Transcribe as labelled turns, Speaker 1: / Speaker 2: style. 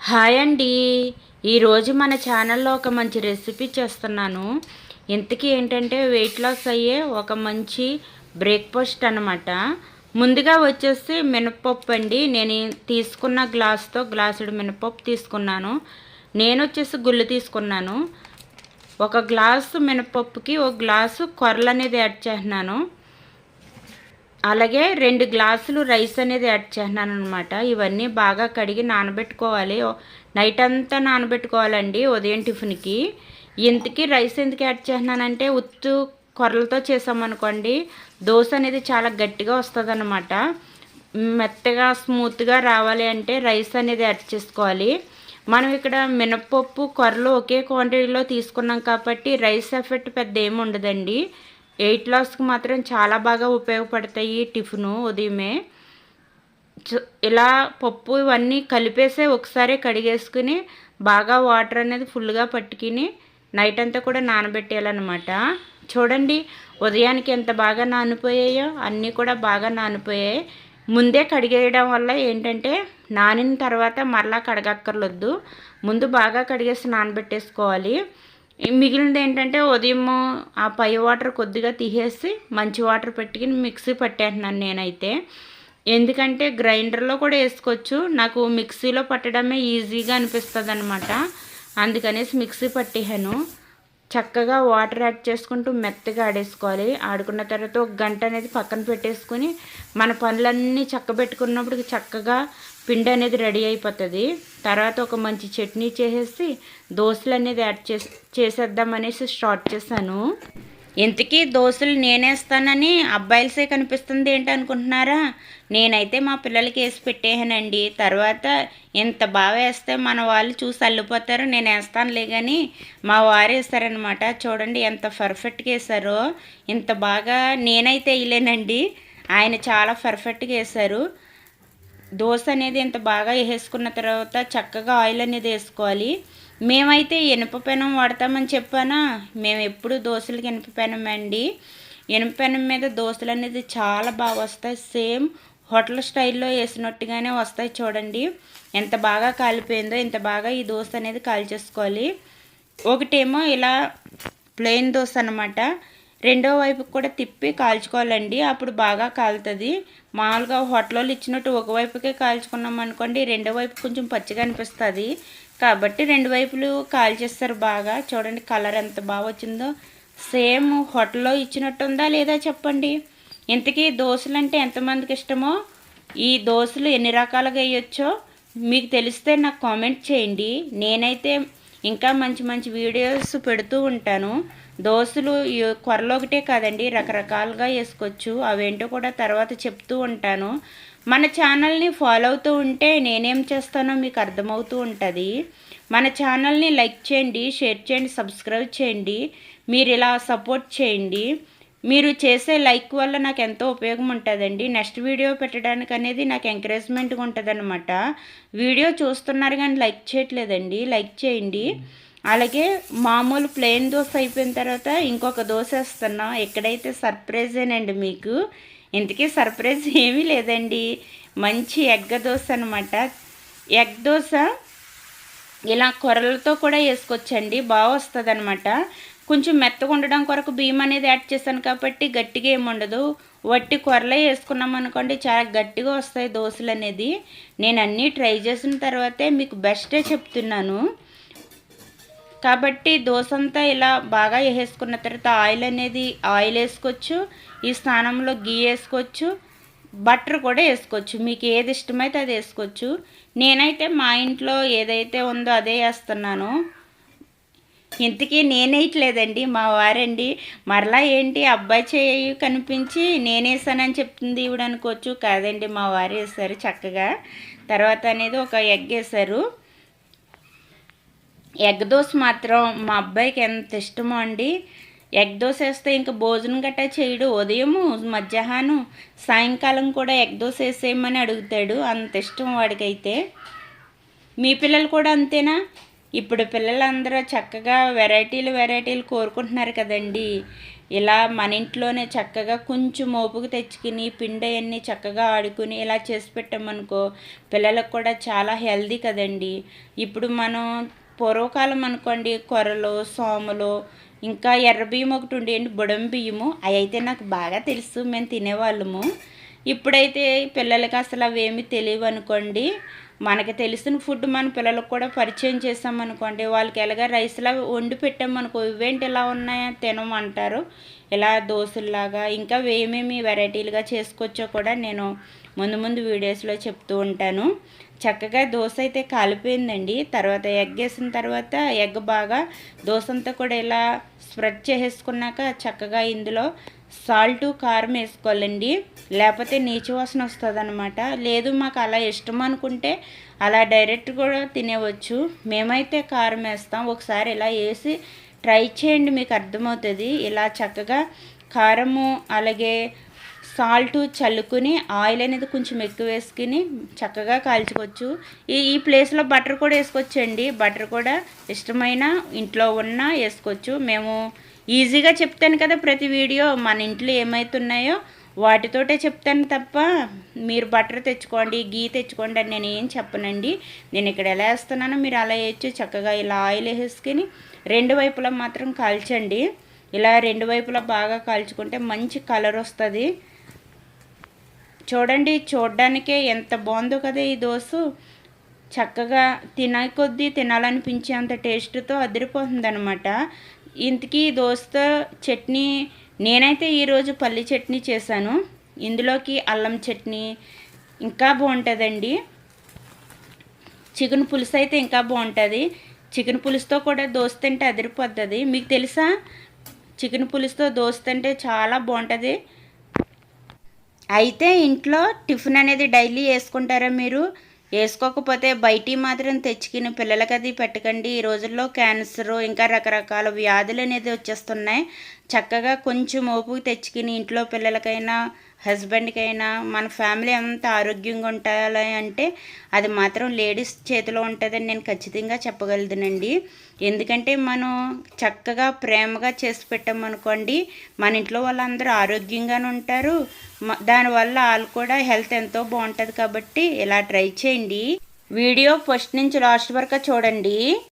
Speaker 1: Hi అండి. ఈరోజు మన ఛానల్లో ఒక మంచి రెసిపీ చేస్తున్నాను. ఇంతకీ ఏంటంటే వెయిట్ లాస్ అయ్యే ఒక మంచి బ్రేక్ఫాస్ట్ అనమాట ముందుగా వచ్చేసి మినపప్పు అండి. నేను తీసుకున్న గ్లాస్తో గ్లాసుడు మినపప్పు తీసుకున్నాను. నేను వచ్చేసి గుళ్ళు తీసుకున్నాను. ఒక గ్లాసు మినపప్పుకి ఒక గ్లాసు కొరలు అనేది యాడ్ చేస్తున్నాను. అలాగే రెండు గ్లాసులు రైస్ అనేది యాడ్ చేస్తున్నాను అనమాట ఇవన్నీ బాగా కడిగి నానబెట్టుకోవాలి. నైట్ అంతా నానబెట్టుకోవాలండి ఉదయం టిఫిన్కి. ఇంతకీ రైస్ ఎందుకు యాడ్ చేస్తున్నానంటే ఉత్తు కొర్రలతో చేసామనుకోండి దోశ అనేది చాలా గట్టిగా వస్తుంది అనమాట మెత్తగా స్మూత్గా రావాలి అంటే రైస్ అనేది యాడ్ చేసుకోవాలి. మనం ఇక్కడ మినపప్పు కొర్రలు ఒకే క్వాంటిటీలో తీసుకున్నాం కాబట్టి రైస్ ఎఫెక్ట్ పెద్ద ఏమి ఉండదండి. ఎయిట్ లాస్కి మాత్రం చాలా బాగా ఉపయోగపడతాయి టిఫిను ఉదయమే. ఇలా పప్పు ఇవన్నీ కలిపేసే ఒకసారి కడిగేసుకుని బాగా వాటర్ అనేది ఫుల్గా పట్టుకుని నైట్ అంతా కూడా నానబెట్టేయాలన్నమాట. చూడండి ఉదయానికి ఎంత బాగా నానిపోయాయో అన్నీ కూడా బాగా నానిపోయాయి. ముందే కడిగేయడం వల్ల ఏంటంటే నానిన తర్వాత మరలా కడగక్కర్లొద్దు. ముందు బాగా కడిగేసి నానబెట్టేసుకోవాలి. మిగిలినది ఏంటంటే ఉదయం ఆ పై వాటర్ కొద్దిగా తీసేసి మంచి వాటర్ పెట్టుకుని మిక్సీ పట్టేస్తున్నాను నేనైతే. ఎందుకంటే గ్రైండర్లో కూడా వేసుకోవచ్చు. నాకు మిక్సీలో పట్టడమే ఈజీగా అనిపిస్తుంది అనమాట అందుకనేసి మిక్సీ పట్టేసాను చక్కగా వాటర్ యాడ్ చేసుకుంటూ మెత్తగా ఆడేసుకోవాలి. ఆడుకున్న తర్వాత ఒక గంట అనేది పక్కన పెట్టేసుకొని మన పనులన్నీ చక్క పెట్టుకున్నప్పుడు చక్కగా పిండి అనేది రెడీ అయిపోతుంది. తర్వాత ఒక మంచి చట్నీ చేసేసి దోశలు అనేది యాడ్ చేసి చేసేద్దాం అనేసి స్టార్ట్ చేశాను. ఇంతకీ దోశలు నేనేస్తానని అబ్బాయిలసే కనిపిస్తుంది ఏంటి అనుకుంటున్నారా? నేనైతే మా పిల్లలకి వేసి పెట్టేహానండి తర్వాత ఇంత బాగా వేస్తే మన వాళ్ళు చూసి అల్లిపోతారు నేను వేస్తానులే కానీ మా వారు వేస్తారనమాట చూడండి ఎంత పర్ఫెక్ట్గా వేసారో ఇంత బాగా నేనైతే వేయలేనండి. ఆయన చాలా పర్ఫెక్ట్గా వేశారు. దోశ అనేది ఇంత బాగా వేసుకున్న తర్వాత చక్కగా ఆయిల్ అనేది వేసుకోవాలి. మేమైతే ఇనుప పెనం వాడతామని చెప్పానా? మేము ఎప్పుడు దోశలకి ఇనుప పెనం అండి. ఇనుప పెనం మీద దోశలు అనేది చాలా బాగా వస్తాయి. సేమ్ హోటల్ స్టైల్లో వేసినట్టుగానే వస్తాయి చూడండి. ఎంత బాగా కాలిపోయిందో ఇంత బాగా ఈ దోశ అనేది కాల్చేసుకోవాలి. ఒకటేమో ఇలా ప్లెయిన్ దోశ అనమాట రెండో వైపు కూడా తిప్పి కాల్చుకోవాలండి. అప్పుడు బాగా కాలుతుంది. మామూలుగా హోటల్లో ఇచ్చినట్టు ఒకవైపుకే కాల్చుకున్నాం అనుకోండి రెండో వైపు కొంచెం పచ్చిగా అనిపిస్తుంది. కాబట్టి రెండు వైపులు కాల్చేస్తారు బాగా. చూడండి కలర్ ఎంత బాగా వచ్చిందో. సేమ్ హోటల్లో ఇచ్చినట్టు ఉందా లేదా చెప్పండి. ఇంతకీ దోశలు అంటే ఎంతమందికి ఇష్టమో? ఈ దోశలు ఎన్ని రకాలుగా వేయొచ్చో మీకు తెలిస్తే నాకు కామెంట్ చేయండి. నేనైతే ఇంకా మంచి మంచి వీడియోస్ పెడుతూ ఉంటాను. దోశలు కొరలో ఒకటే కాదండి రకరకాలుగా వేసుకోవచ్చు. అవేంటో కూడా తర్వాత చెప్తూ ఉంటాను. మన ఛానల్ని ఫాలో అవుతూ ఉంటే నేనేం చేస్తానో మీకు అర్థమవుతూ ఉంటుంది. మన ఛానల్ని లైక్ చేయండి షేర్ చేయండి సబ్స్క్రైబ్ చేయండి మీరు ఇలా సపోర్ట్ చేయండి. మీరు చేసే లైక్ వల్ల నాకు ఎంతో ఉపయోగం ఉంటుందండి. నెక్స్ట్ వీడియో పెట్టడానికి అనేది నాకు ఎంకరేజ్మెంట్గా ఉంటుందన్నమాట. వీడియో చూస్తున్నారు కానీ లైక్ చేయట్లేదండి. లైక్ చేయండి. అలాగే మామూలు ప్లెయిన్ దోశ అయిపోయిన తర్వాత ఇంకొక దోశ వేస్తున్నా. ఎక్కడైతే సర్ప్రైజేనండి మీకు ఇంతకీ సర్ప్రైజ్ ఏమీ లేదండి. మంచి ఎగ్గ దోశ అనమాట ఎగ్ దోశ ఇలా కొరలతో కూడా వేసుకోవచ్చండి. బాగా వస్తుంది అనమాట కొంచెం మెత్తగా ఉండడం కొరకు బియ్యం అనేది యాడ్ చేశాను కాబట్టి గట్టిగా ఏమి ఉండదు. వట్టి కొరలే వేసుకున్నాం అనుకోండి చాలా గట్టిగా వస్తాయి దోశలు అనేది. నేను అన్నీ ట్రై చేసిన తర్వాతే మీకు బెస్టే చెప్తున్నాను. కాబట్టి దోశ అంతా ఇలా బాగా వేసుకున్న తర్వాత ఆయిల్ అనేది ఆయిల్ వేసుకోవచ్చు ఈ స్థానంలో గీ వేసుకోవచ్చు బటర్ కూడా వేసుకోవచ్చు. మీకు ఏది ఇష్టమైతే అది వేసుకోవచ్చు. నేనైతే మా ఇంట్లో ఏదైతే ఉందో అదే వేస్తున్నాను. ఇంతకీ నేనేయట్లేదండి మా వారండి. మరలా ఏంటి అబ్బాయి చేయి కనిపించి నేనేసానని చెప్తుంది ఇవిడ అనుకోవచ్చు. కాదండి మా వారు వేసారు చక్కగా. తర్వాత అనేది ఒక ఎగ్ వేసారు. ఎగ్ దోశ మాత్రం మా అబ్బాయికి ఎంత ఇష్టమో అండి. ఎగ్ దోశ వేస్తే ఇంకా భోజనం గట్టా చేయడు. ఉదయము మధ్యాహ్నం సాయంకాలం కూడా ఎగ్ దోశ వేసేయమని అడుగుతాడు. అంత ఇష్టం వాడికైతే. మీ పిల్లలు కూడా అంతేనా? ఇప్పుడు పిల్లలందరూ చక్కగా వెరైటీలు వెరైటీలు కోరుకుంటున్నారు కదండి. ఇలా మన ఇంట్లోనే చక్కగా కొంచెం ఓపుకు తెచ్చుకుని పిండి అన్నీ చక్కగా ఆడుకుని ఇలా చేసి పెట్టామనుకో పిల్లలకు కూడా చాలా హెల్దీ కదండి. ఇప్పుడు మనం పూర్వకాలం అనుకోండి కొరలు సోములు ఇంకా ఎర్ర బియ్యం ఒకటి ఉండేయండి బుడం బియ్యము. అవి అయితే నాకు బాగా తెలుసు మేము తినేవాళ్ళము. ఇప్పుడైతే పిల్లలకి అసలు అవేమి తెలియవు అనుకోండి మనకి తెలిసిన ఫుడ్ మన పిల్లలకు కూడా పరిచయం చేసామనుకోండి వాళ్ళకి ఎలాగ రైస్లా వండి పెట్టామనుకో ఇవేంటి ఇలా ఉన్నాయా తినమంటారు. ఇలా దోశల్లాగా ఇంకా ఏమేమి వెరైటీలుగా చేసుకోవచ్చో కూడా నేను ముందు ముందు వీడియోస్లో చెప్తూ ఉంటాను. చక్కగా దోశ అయితే కాలిపోయిందండి. తర్వాత ఎగ్ వేసిన తర్వాత ఎగ్ బాగా దోశ అంతా కూడా ఇలా స్ప్రెడ్ చేసేసుకున్నాక చక్కగా ఇందులో సాల్ట్ కారం వేసుకోవాలండి. లేకపోతే నీచు వాసన వస్తుంది అనమాట లేదు మాకు అలా ఇష్టం అనుకుంటే అలా డైరెక్ట్ కూడా తినేవచ్చు. మేమైతే కారం వేస్తాం. ఒకసారి ఇలా వేసి ట్రై చేయండి మీకు అర్థమవుతుంది. ఇలా చక్కగా కారము అలాగే సాల్ట్ చల్లుకుని ఆయిల్ అనేది కొంచెం ఎక్కువ వేసుకుని చక్కగా కాల్చుకోవచ్చు. ఈ ఈ ప్లేస్లో బటర్ కూడా వేసుకోవచ్చండి. బటర్ కూడా ఇష్టమైన ఇంట్లో ఉన్న వేసుకోవచ్చు. మేము ఈజీగా చెప్తాను కదా ప్రతి వీడియో. మన ఇంట్లో ఏమవుతున్నాయో వాటితోటే చెప్తాను తప్ప మీరు బటర్ తెచ్చుకోండి గీ తెచ్చుకోండి అని నేను ఏం చెప్పనండి. నేను ఇక్కడ ఎలా వేస్తున్నానో మీరు అలా వేయచ్చు. చక్కగా ఇలా ఆయిల్ వేసుకొని రెండు వైపులా మాత్రం కాల్చండి. ఇలా రెండు వైపులా బాగా కాల్చుకుంటే మంచి కలర్ వస్తుంది. చూడండి చూడడానికే ఎంత బాగుందో కదా ఈ దోశ. చక్కగా తిన కొద్దీ తినాలనిపించే అంత టేస్ట్తో అదిరిపోతుంది అనమాట ఇంతకీ దోస్త చట్నీ నేనైతే ఈరోజు పల్లి చట్నీ చేశాను. ఇందులోకి అల్లం చట్నీ ఇంకా బాగుంటుందండి. చికెన్ పులుసు అయితే ఇంకా బాగుంటుంది. చికెన్ పులుసుతో కూడా దోశ తింటే అదిరిపోతుంది మీకు తెలుసా? చికెన్ పులుసుతో దోశ తింటే చాలా బాగుంటుంది. అయితే ఇంట్లో టిఫిన్ అనేది డైలీ వేసుకుంటారా మీరు? వేసుకోకపోతే బయటి మాత్రం తెచ్చుకుని పిల్లలకి అది పెట్టకండి. ఈ రోజుల్లో క్యాన్సరు ఇంకా రకరకాల వ్యాధులు అనేది వచ్చేస్తున్నాయి. చక్కగా కొంచెం ఓపుకు తెచ్చుకుని ఇంట్లో పిల్లలకైనా హస్బెండ్కైనా మన ఫ్యామిలీ అంతా ఆరోగ్యంగా ఉండాలి అంటే అది మాత్రం లేడీస్ చేతిలో ఉంటుందని నేను ఖచ్చితంగా చెప్పగలుగుతానండి. ఎందుకంటే మనం చక్కగా ప్రేమగా చేసి పెట్టామనుకోండి మన ఇంట్లో వాళ్ళందరూ ఆరోగ్యంగానే ఉంటారు. దానివల్ల వాళ్ళు కూడా హెల్త్ ఎంతో బాగుంటుంది కాబట్టి ఇలా ట్రై చేయండి. వీడియో ఫస్ట్ నుంచి లాస్ట్ వరకు చూడండి.